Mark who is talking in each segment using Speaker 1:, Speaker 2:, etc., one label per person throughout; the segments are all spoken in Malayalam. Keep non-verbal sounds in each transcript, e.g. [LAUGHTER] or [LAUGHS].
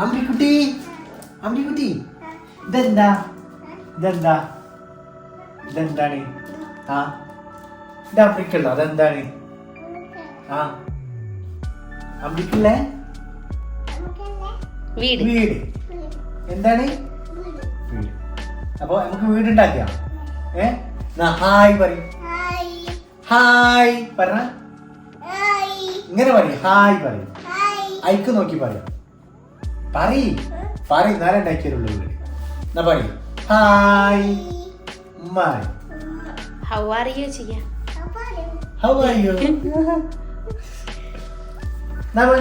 Speaker 1: അമ്പിക്കുട്ടി അമ്പിക്കുട്ടി ഇതെന്താ? ഇതെന്താ? ഇതെന്താണ്? ആ? ഇത് അമ്പിക്കല്ലോ അതെന്താണ്? ആ? അമ്പിക്കല്ലേ
Speaker 2: വീട്.
Speaker 1: വീട്. എന്താണ്? വീട്. അപ്പൊ നമുക്ക് വീട് ഉണ്ടാക്കിയാ? ഏ? ഹായ് പറയും. ഹായ് പറഞ്ഞ ഇങ്ങനെ പറയും. ഹായ് പറയും. ഐക്ക് നോക്കി പറയും. പറയ്. പറ ഉണ്ടാക്കിയുള്ളൂ വീട് എന്നാ പറയും. ഹായ്. ഉമ്മായി.
Speaker 2: ഹൗ ആർ യു ചെയ്യാ?
Speaker 1: ഹൗ ആർ യു നമ്മൾ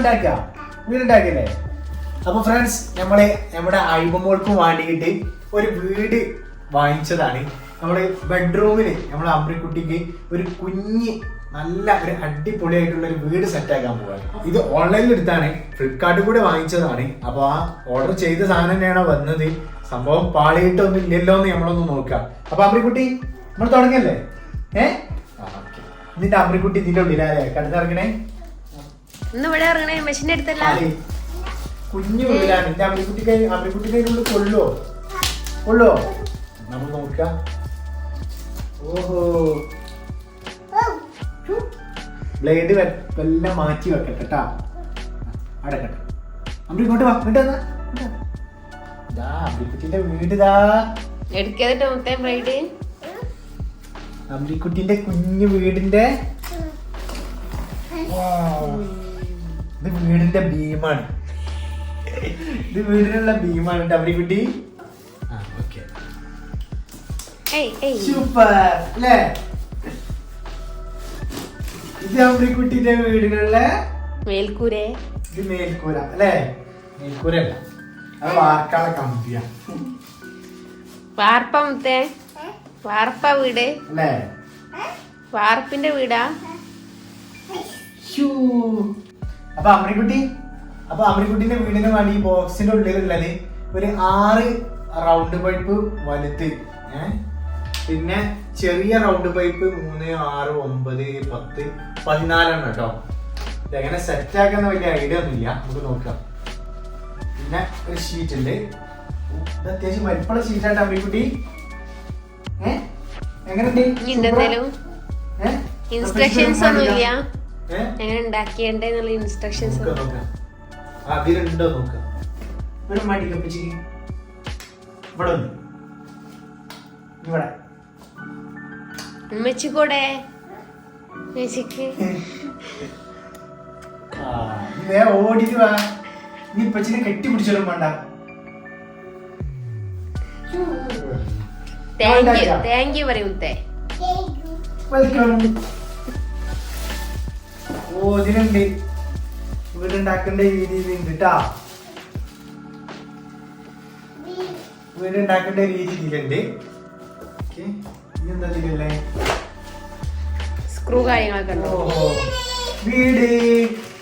Speaker 1: വീടുണ്ടാക്കില്ലേ അപ്പൊ ഫ്രണ്ട്സ് നമ്മളെ നമ്മുടെ ഐബമോൾക്കും വേണ്ടിയിട്ട് ഒരു വീട് വാങ്ങിച്ചതാണ്. നമ്മൾ ബെഡ്റൂമിൽ നമ്മളെ അമ്പ്രിക്കുട്ടിക്ക് ഒരു കുഞ്ഞ് നല്ല ഒരു അടിപൊളിയായിട്ടുള്ള ഒരു വീട് സെറ്റ് ആക്കാൻ പോവാണ് ഇത് ഓൺലൈനിൽ എടുത്താണ്. ഫ്ലിപ്കാർട്ടിൽ കൂടെ വാങ്ങിച്ചതാണ്. അപ്പൊ ആ ഓർഡർ ചെയ്ത സാധനം തന്നെയാണ് വന്നത്? സംഭവം പാളിയിട്ടൊന്നും ഇല്ലല്ലോ എന്ന് നമ്മളൊന്ന് നോക്കാം. അപ്പൊ അമ്രിക്കുട്ടി നമ്മൾ തുടങ്ങിയല്ലേ? ഏ? നിന്റെ അമ്രിക്കുട്ടി ഇതിന്റെ ഉള്ളിലല്ലേ? കടന്നിറങ്ങണേ
Speaker 2: ഇറങ്ങണേ.
Speaker 1: കുഞ്ഞു ഉള്ളിലാണ്. നിന്റെ അമ്മിക്കുട്ടി കൈ അമ്മിക്കുട്ടി കയ്യിലുള്ളിൽ കൊള്ളുവോ? കൊള്ളുവോ? നമ്മൾ നോക്കാം. ഓഹോ. ബ്ലേഡ് എല്ലാം മാറ്റി വെക്കട്ടെ കേട്ടാ അടക്കട്ടെ. അമ്മ ഇങ്ങോട്ട് വാ ഇങ്ങോട്ട് വന്നാ. ഇതാ. ദാ വീട്
Speaker 2: എടുക്കാതിട്ട് മൊത്തം
Speaker 1: അമ്മിക്കുട്ടിന്റെ കുഞ്ഞു വീടിന്റെ. Wow. ഇത് വീടിന്റെ ഭീമാണ്. ഇത് വീടിനുള്ള ഭീമാണ് അമ്പിക്കുട്ടി ആ ഓക്കെ.
Speaker 2: ഏയ് ഏയ്.
Speaker 1: സൂപ്പർ അല്ലേ? ഇത് അമ്മിക്കുട്ടിന്റെ വീടുകളിലെ
Speaker 2: മേൽക്കൂരേ.
Speaker 1: ഇത് മേൽക്കൂര അല്ലേ? മേൽക്കൂര അല്ല അത് വാർക്കാളെ കമ്പിയ.
Speaker 2: വാർപ്പ മുത്തേ. വാർപ്പ വീട്.
Speaker 1: അല്ലേ?
Speaker 2: വാർപ്പിന്റെ വീടാ.
Speaker 1: അപ്പൊ അമ്രിക്കുട്ടി അപ്പൊ അമ്രിക്കുട്ടിന്റെ വീടിന് വേണ്ടി ഈ ബോക്സിന്റെ ഉള്ളിലുള്ളത് ഒരു ആറ് റൗണ്ട് പൈപ്പ് വലുത്. ഏ? പിന്നെ ചെറിയ റൗണ്ട് പൈപ്പ് മൂന്ന് ആറ് ഒമ്പത് പത്ത് പതിനാലെണ്ണം കേട്ടോ ഇതെങ്ങനെ സെറ്റ് ആക്കുന്ന വലിയ ഐഡിയ ഒന്നുമില്ല. നമുക്ക് നോക്കാം. പിന്നെ ഒരു ഷീറ്റ് ഉണ്ട്. ഇത് അത്യാവശ്യം വലിപ്പുള്ള ഷീറ്റായിട്ട് അമ്മിക്കുട്ടി
Speaker 2: ഇൻസ്ട്രക്ഷൻസ്
Speaker 1: ഒന്നുമില്ല.
Speaker 2: എങ്ങനെ ഇൻസ്ട്രക്ഷൻസ്
Speaker 1: നോക്കാം, അതിലുണ്ടോ ഇവിടെ.
Speaker 2: ഉമ്മച്ചി കൂടെ ഉമ്മച്ചിക്ക്
Speaker 1: വേഗം വാ. നീ ഇപ്പച്ചിനെ കെട്ടിപ്പിടിച്ചാലും വേണ്ട.
Speaker 2: താങ്ക് യു താങ്ക് യു പറയും മുത്തേ
Speaker 1: വെൽക്കം ഓ ഇതിനുണ്ട്. വീടുണ്ടാക്കേണ്ട രീതിയിൽ ഉണ്ട് കേട്ടാ വീടുണ്ടാക്കേണ്ട രീതി ഇതിലുണ്ട് ഓക്കെ. ഇനി എന്താ ഇതിലല്ലേ
Speaker 2: സ്ക്രൂ കാര്യങ്ങളൊക്കെ ഉണ്ടോ.
Speaker 1: വീട്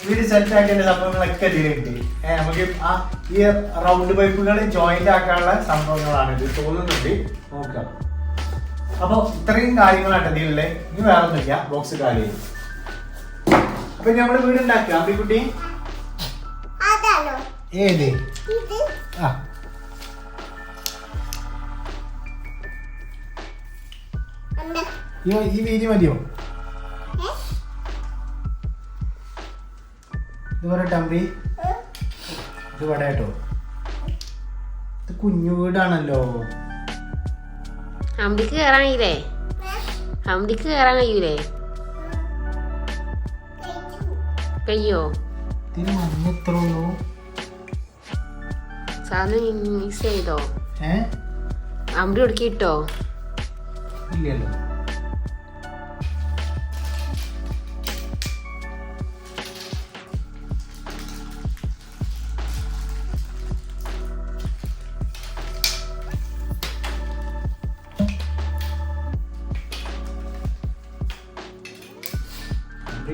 Speaker 1: വീട് സെറ്റ് ആക്കേണ്ട സംഭവങ്ങളൊക്കെ ഇതിലുണ്ട്. ഏഹ് നമുക്ക് ആ ഈ റൗണ്ട് പൈപ്പുകൾ ജോയിന്റ് ആക്കാനുള്ള സംഭവങ്ങളാണ് ഇത് തോന്നുന്നുണ്ട്. നോക്കാം. അപ്പൊ ഇത്രയും കാര്യങ്ങളാണ് ഇതിലുള്ളത് ഇനി വേറെ ഒന്നുമില്ല ബോക്സ് കാലി. അപ്പൊ നമ്മൾ നമ്മൾ വീട് ഉണ്ടാക്കുക. അമ്പിക്കുട്ടി? ഏത്? ആ. ഈ ഈ വീതി മതിയോ? ഇത് പറയട്ടെ അമ്പി ഇത് ഇവിടെ ഇത് കുഞ്ഞു വീടാണല്ലോ.
Speaker 2: അമ്പിക്ക് കയറാൻ കഴിയില്ലേ അമ്പിക്ക് കയറാൻ കഴിയൂലേ? കഴിയോ
Speaker 1: ഇതിന് മഞ്ഞ എത്ര ഉള്ളൂ?
Speaker 2: സാധനം മിക്സ് ചെയ്തോ? അമ്പി ഒടുക്കിട്ടോ
Speaker 1: ഇല്ലല്ലോ.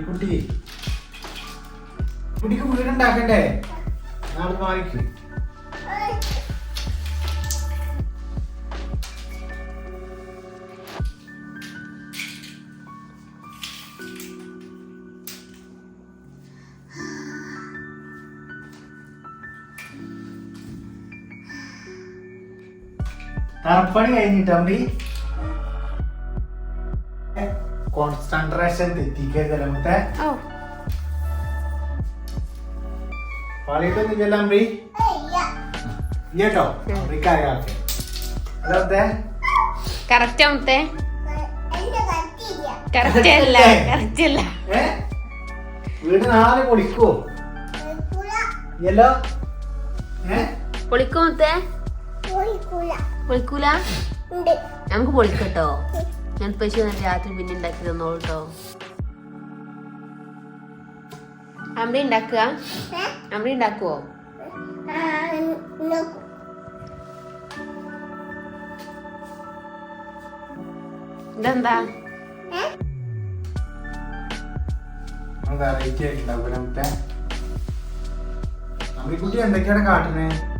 Speaker 1: കുട്ടി. കുട്ടിക്ക് വീടുണ്ടാക്കണ്ടേ നാളെ മാറിക്ക് തറപ്പണി കഴിഞ്ഞിട്ട് അമ്മി കോൺസെൻട്രേഷൻ തെറ്റിക്കരുതല്ല മുത്തേ?
Speaker 2: ഓ
Speaker 1: പാളിയിട്ടൊന്നുമില്ലല്ലോ കേട്ടോ അമ്മയ്ക്കറിയാം ഹലോ മുത്തേ.
Speaker 2: കറക്റ്റാ മുത്തേ. കറക്റ്റ് അല്ല കറക്റ്റ് അല്ല.
Speaker 1: ഏ? വീട് നാളെ പൊളിക്കോ ഇല്ലല്ലോ? ഏ?
Speaker 2: പൊളിക്കോ മത്തേ? പൊളിക്കൂല. നമുക്ക് പൊളിക്കട്ടോ. ഞാൻ പശു രാത്രി പിന്നെ ഉണ്ടാക്കി തന്നോളൂ കേട്ടോ അമ്മ ഉണ്ടാക്കുക? അമ്മ ഉണ്ടാക്കുവോ? ഇതെന്താ?
Speaker 1: വെറൈറ്റി ആയിട്ടുണ്ടാവും എന്തൊക്കെയാണ് കാട്ടുന്നത്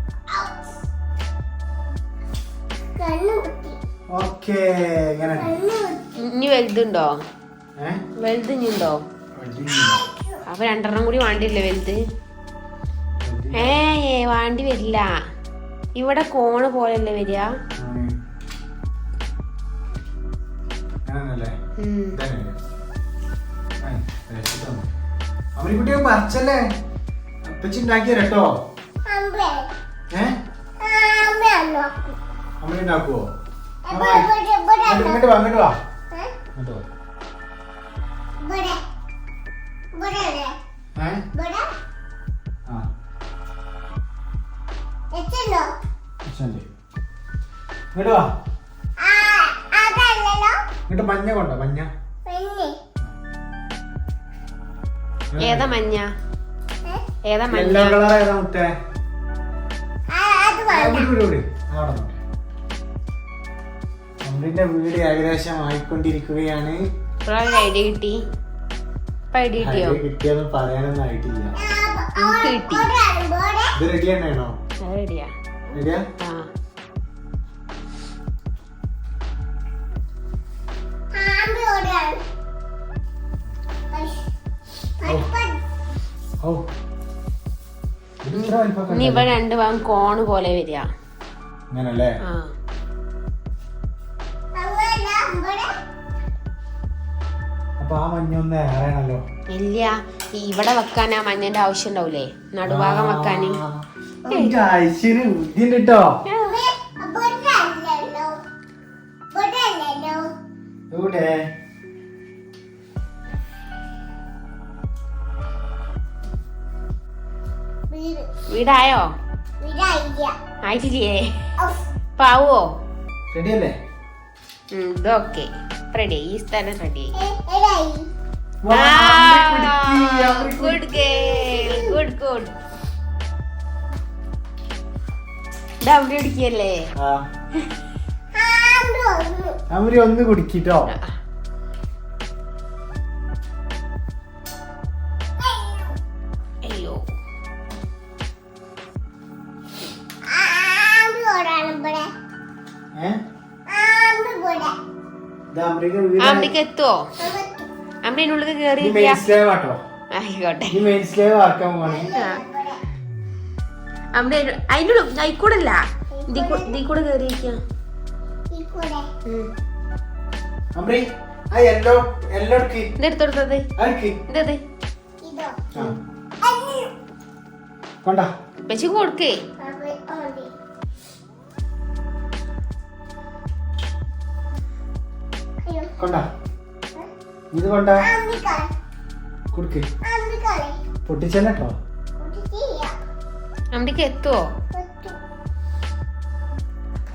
Speaker 1: ഓക്കേ ഇങ്ങനെ.
Speaker 2: ഇനി വലുതുണ്ടോ? വലുത് ഇനിയുണ്ടോ അപ്പൊ രണ്ടെണ്ണം കൂടി വേണ്ടിയില്ലേ വലുത്? ഏ വാണ്ടി വരില്ല. ഇവിടെ കോണ് പോലല്ലേ വരിക.
Speaker 1: അമ്മക്കുട്ടിയെ പറിച്ചല്ലേ? അപ്പച്ചി ഉണ്ടാക്കിയ കേട്ടോ ഏ? അമ്മ ഉണ്ടാക്കുവോ ഇങ്ങോട്ട് വാ ഇങ്ങോട്ട് വാ ഇങ്ങോട്ട് വാ. ഏ? ആ. അച്ഛന്റെ ഇങ്ങോട്ട് വാ. ഇങ്ങോട്ട് മഞ്ഞ കൊണ്ടോ മഞ്ഞ?
Speaker 2: ഏതാ മഞ്ഞ? ഏതാ മഞ്ഞ?
Speaker 1: കളർ ഏതാ മുട്ടേ നമ്മളിന്റെ വീട് ഏകദേശം ആയിക്കൊണ്ടിരിക്കുകയാണ്.
Speaker 2: ഐഡിയ കിട്ടി. ഐഡിയ കിട്ടിയോ?
Speaker 1: കിട്ടിയെന്ന് പറയാനൊന്നും ആയിട്ടില്ല.
Speaker 2: എനിക്ക് കിട്ടി.
Speaker 1: ഇത് റെഡി തന്നെയാണോ
Speaker 2: റെഡിയാ
Speaker 1: റെഡിയാ
Speaker 2: ആ.
Speaker 1: ഓ. ഇത് ഇത്ര വലിപ്പമൊക്കെ
Speaker 2: ഇനി
Speaker 1: ഉണ്ടല്ലേ?
Speaker 2: രണ്ട് ഭാഗം കോണ് പോലെ വരിക.
Speaker 1: അങ്ങനല്ലേ
Speaker 2: ആ.
Speaker 1: അപ്പൊ ആ മഞ്ഞ ഒന്ന് ഏറെയാണല്ലോ
Speaker 2: ഇല്ല ഇവിടെ വെക്കാൻ ആ മഞ്ഞന്റെ ആവശ്യം ഉണ്ടാവൂലേ? നടുഭാഗം വെക്കാന്.
Speaker 1: ഐശ്വര്യ ബുദ്ധി ഉണ്ട് കേട്ടോ എവിടെ?
Speaker 2: വീടായോ? ആയിട്ടില്ലേ? പാവോ
Speaker 1: റെഡിയല്ലേ
Speaker 2: ഇതൊക്കെ. റെഡി ഈ സ്ഥലം ready good good good double അടിക്കല്ലേ
Speaker 1: ആ. അവർ ഒന്ന് കുടിക്കിട്ടോ. ഇത്
Speaker 2: അമ്മയ്ക്ക് എത്തുവോ? അമ്മേന്റെ ഉള്ളിൽ
Speaker 1: ആട്ടോ.
Speaker 2: ആയിക്കോട്ടെ. അമ്മ അതിന്റെ ഉള്ളിൽ ആയിക്കൂടല്ല ഇതിൽ കൂടെ കേറിയിരിക്കാം.
Speaker 1: അമ്രി കൊണ്ടാ. ഇത് കൊണ്ടാ. കൊടുക്ക്. പൊട്ടിച്ചല്ലോ
Speaker 2: അമ്മയ്ക്ക് എത്തുവോ?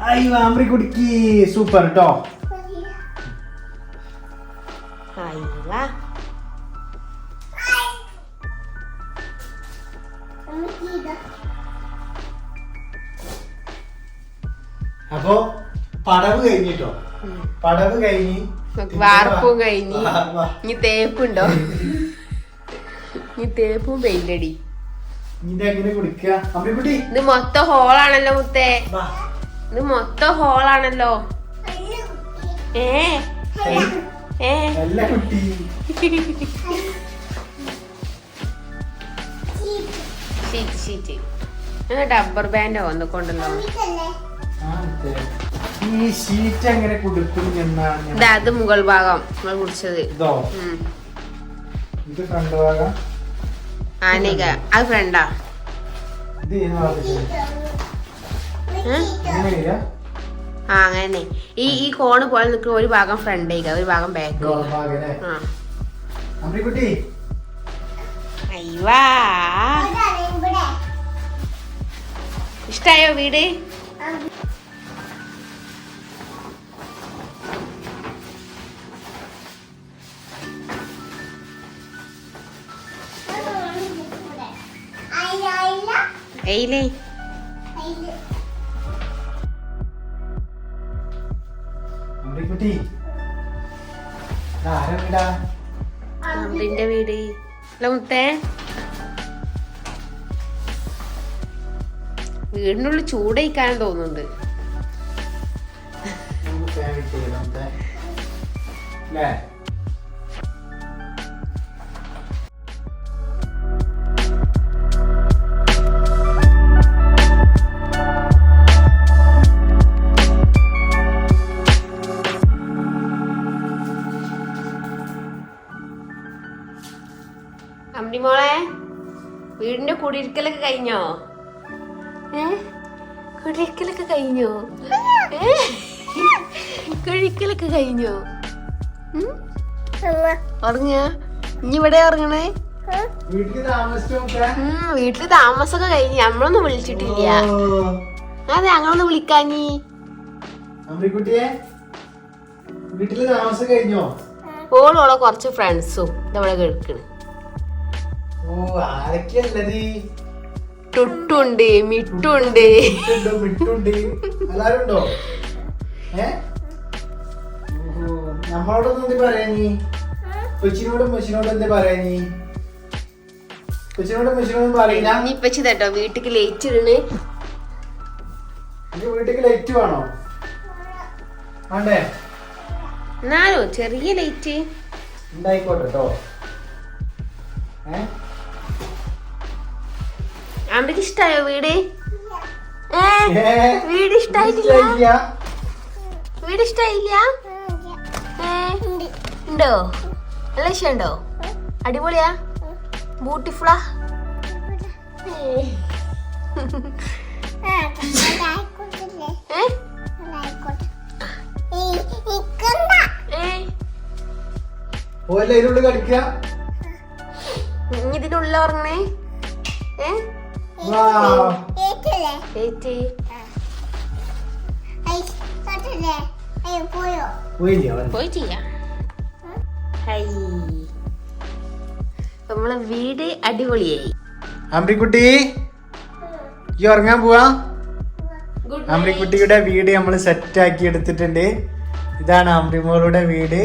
Speaker 1: അയ്യോ അമ്രി കുടിക്ക്. സൂപ്പർ കേട്ടോ അപ്പൊ പടവ് കഴിഞ്ഞിട്ടോ? പടവ് കഴിഞ്ഞ്
Speaker 2: വാർപ്പും കഴിഞ്ഞ്. ഇനി തേപ്പുണ്ടോ? ഇനി തേപ്പും പെയിന്റടി.
Speaker 1: അമ്രിക്കുട്ടി
Speaker 2: ഇത് മൊത്തം ഹോളാണല്ലോ മുത്തേ. ഇത് മൊത്തം ഹോളാണല്ലോ. ഏ? ഏ? ഷീറ്റ് ഷീറ്റ് ഡബ്ബർ ബാൻഡോ ഒന്ന്
Speaker 1: അതെ. ഈ ഷീറ്റ് എങ്ങനെ കുടുക്കും എന്നാണ്
Speaker 2: അത് മുകൾ ഭാഗം നമ്മൾ കുടിച്ചത്
Speaker 1: ഇതോ? ഇത് ഫ്രണ്ട് ഭാഗം?
Speaker 2: ആനിക അത് ഫ്രണ്ടാ?
Speaker 1: ഇത്
Speaker 2: ആ അങ്ങനെ. ഈ ഈ കോണ് പോലെ നിൽക്കുന്ന ഒരു ഭാഗം ഫ്രണ്ട് ഒരു ഭാഗം ബാക്ക് ഇഷ്ടായോ വീട്? എയിലേ
Speaker 1: ആരാ വീടാ?
Speaker 2: അല്ല മുത്തേ. വീടിനുള്ളിൽ ചൂടയിക്കാൻ തോന്നുന്നുണ്ട്.
Speaker 1: നമുക്ക്
Speaker 2: കഴിഞ്ഞോ? ഏ? കുടിയിരിക്കലൊക്കെ കഴിഞ്ഞോ? [LAUGHS] ഏ? കുടിയിരിക്കലൊക്കെ കഴിഞ്ഞോ? ഉം? ഉറങ്ങ. ഇനി ഇവിടെ ഇറങ്ങണേ വീട്ടിൽ താമസമൊക്കെ കഴിഞ്ഞ്. നമ്മളൊന്നും വിളിച്ചിട്ടില്ല. അതെ ഞങ്ങളൊന്ന്
Speaker 1: വിളിക്കാൻ വീട്ടിൽ താമസം കഴിഞ്ഞോ?
Speaker 2: ഓളോളെ കുറച്ച് ഫ്രണ്ട്സും നമ്മളെ കേൾക്കണ്.
Speaker 1: ഓ ആരൊക്കെയല്ലത്
Speaker 2: ടുട്ടുണ്ട് മിട്ടുണ്ട്.
Speaker 1: മിട്ടുണ്ട്? എല്ലാരും ഉണ്ടോ ഏ? ഓഹോ. നമ്മളോടൊന്നും എന്ത് പറയാ നീ കൊച്ചിനോടും കൊച്ചിനോടും എന്ത് പറയാ നീ കൊച്ചിനോടും കൊച്ചിനോടും പറയില്ല
Speaker 2: ഇനിയിപ്പച്ചി തട്ടോ വീട്ടിക്ക് ലേറ്റ് ഇടണ്.
Speaker 1: എന്റെ വീട്ടിലേക്ക് ലൈറ്റ് വേണോ? വേണ്ടേ?
Speaker 2: എന്നാലോ ചെറിയ ലേറ്റ്
Speaker 1: ഉണ്ടായിക്കോട്ടെ കേട്ടോ
Speaker 2: അമ്മയ്ക്ക് ഇഷ്ടായോ വീട്? വീട് ഇഷ്ടായിട്ടില്ല? വീട് ഇഷ്ടായില്ല? ഉണ്ടോ? നല്ല ഇഷ്ടമുണ്ടോ അടിപൊളിയാ? ബ്യൂട്ടിഫുള്ളാ ഇതിനുള്ള ഉറങ്ങണേ? ഏ?
Speaker 1: വാ
Speaker 2: ലേറ്റ്
Speaker 1: പോയില്ലേ അവൻ?
Speaker 2: പോയി ചെയ്യാം ഹൈ. നമ്മളെ വീട് അടിപൊളിയായി.
Speaker 1: അമ്പിക്കുട്ടി ഈ ഉറങ്ങാൻ പോവാ? അമ്പിക്കുട്ടിയുടെ വീട് നമ്മൾ സെറ്റ് ആക്കി എടുത്തിട്ടുണ്ട്. ഇതാണ് അമ്പിമോളുടെ വീട്.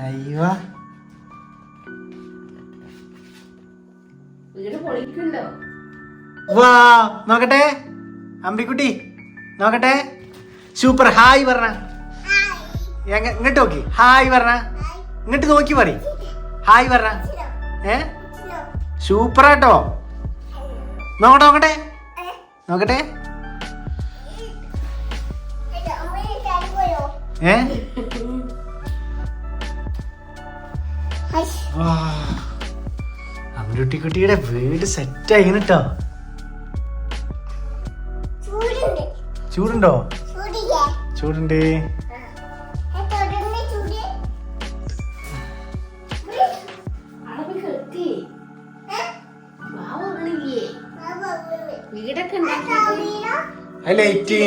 Speaker 1: അയ്യോ.
Speaker 2: പൊളിക്കുണ്ടോ
Speaker 1: വാ നോക്കട്ടെ. അമ്പിക്കുട്ടി നോക്കട്ടെ. സൂപ്പർ ഹായ് പറഞ്ഞ എങ്ങ- ഇങ്ങോട്ട് നോക്കി. ഹായ് പറഞ്ഞ ഇങ്ങോട്ട് നോക്കി പറ ഹായ് പറഞ്ഞ ഏ? സൂപ്പർ ആട്ടോ നോക്കട്ടെ നോക്കട്ടെ. നോക്കട്ടെ. ഏ? അമ്പിക്കുട്ടിയുടെ വീട് സെറ്റ് ആയി കേട്ടോ ചൂടുണ്ടോ? ചൂടുണ്ട്. ലൈറ്റ്.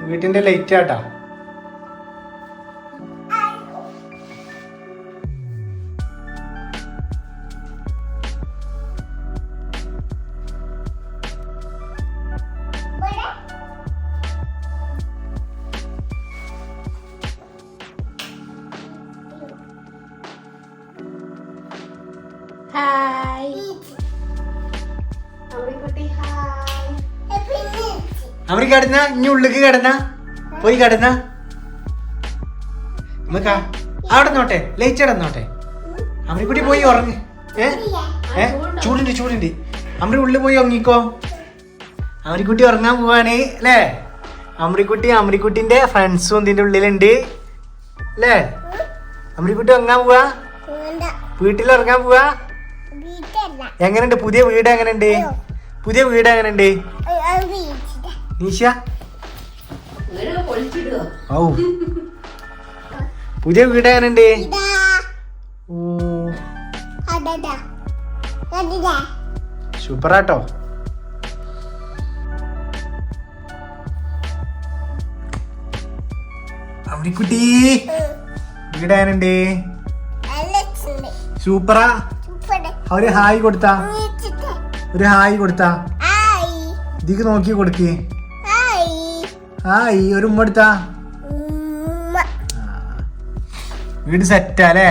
Speaker 1: വീട്ടിന്റെ ലൈറ്റ് ആട്ടാ.
Speaker 2: ഹായ്
Speaker 1: അവർ കിടന്ന? ഇനി ഉള്ളിക്ക് കിടന്ന? പോയി കിടന്ന? നമുക്കാ അവിടെ നോട്ടെ ലൈറ്റ് കിടന്നോട്ടെ അവരെ പോയി ഉറങ്ങ്. ഏ? ഏ? ചൂടുണ്ട് ചൂടുണ്ട്. അമ്മ ഉള്ളിൽ പോയി ഉറങ്ങിക്കോ. അമരിക്കുട്ടി ഉറങ്ങാൻ പോവാണ് അല്ലേ? അമരിക്കുട്ടി അമരിക്കുട്ടിന്റെ ഫ്രണ്ട്സും ഇതിന്റെ ഉള്ളിലുണ്ട് അല്ലേ? അമരിക്കുട്ടി ഉറങ്ങാൻ പോവാ? വീട്ടിൽ ഉറങ്ങാൻ പോവാ? എങ്ങനെയുണ്ട്? പുതിയ വീട് എങ്ങനെയുണ്ട്? പുതിയ വീട് എങ്ങനെയുണ്ട്? ഔ. പുതിയ വീട് എങ്ങനെയുണ്ട്? ഓ. സൂപ്പറാട്ടോ. കുട്ടി വീട് എങ്ങനെയുണ്ട്? സൂപ്പറാ. ഒരു ഹായ് കൊടുത്താ. ഒരു ഹായ് കൊടുത്താ. ഇതിക്ക് നോക്കി കൊടുക്ക്. ഹായ്. ഒരു ഉമ്മ എടുത്താ. വീട് സെറ്റാ അല്ലേ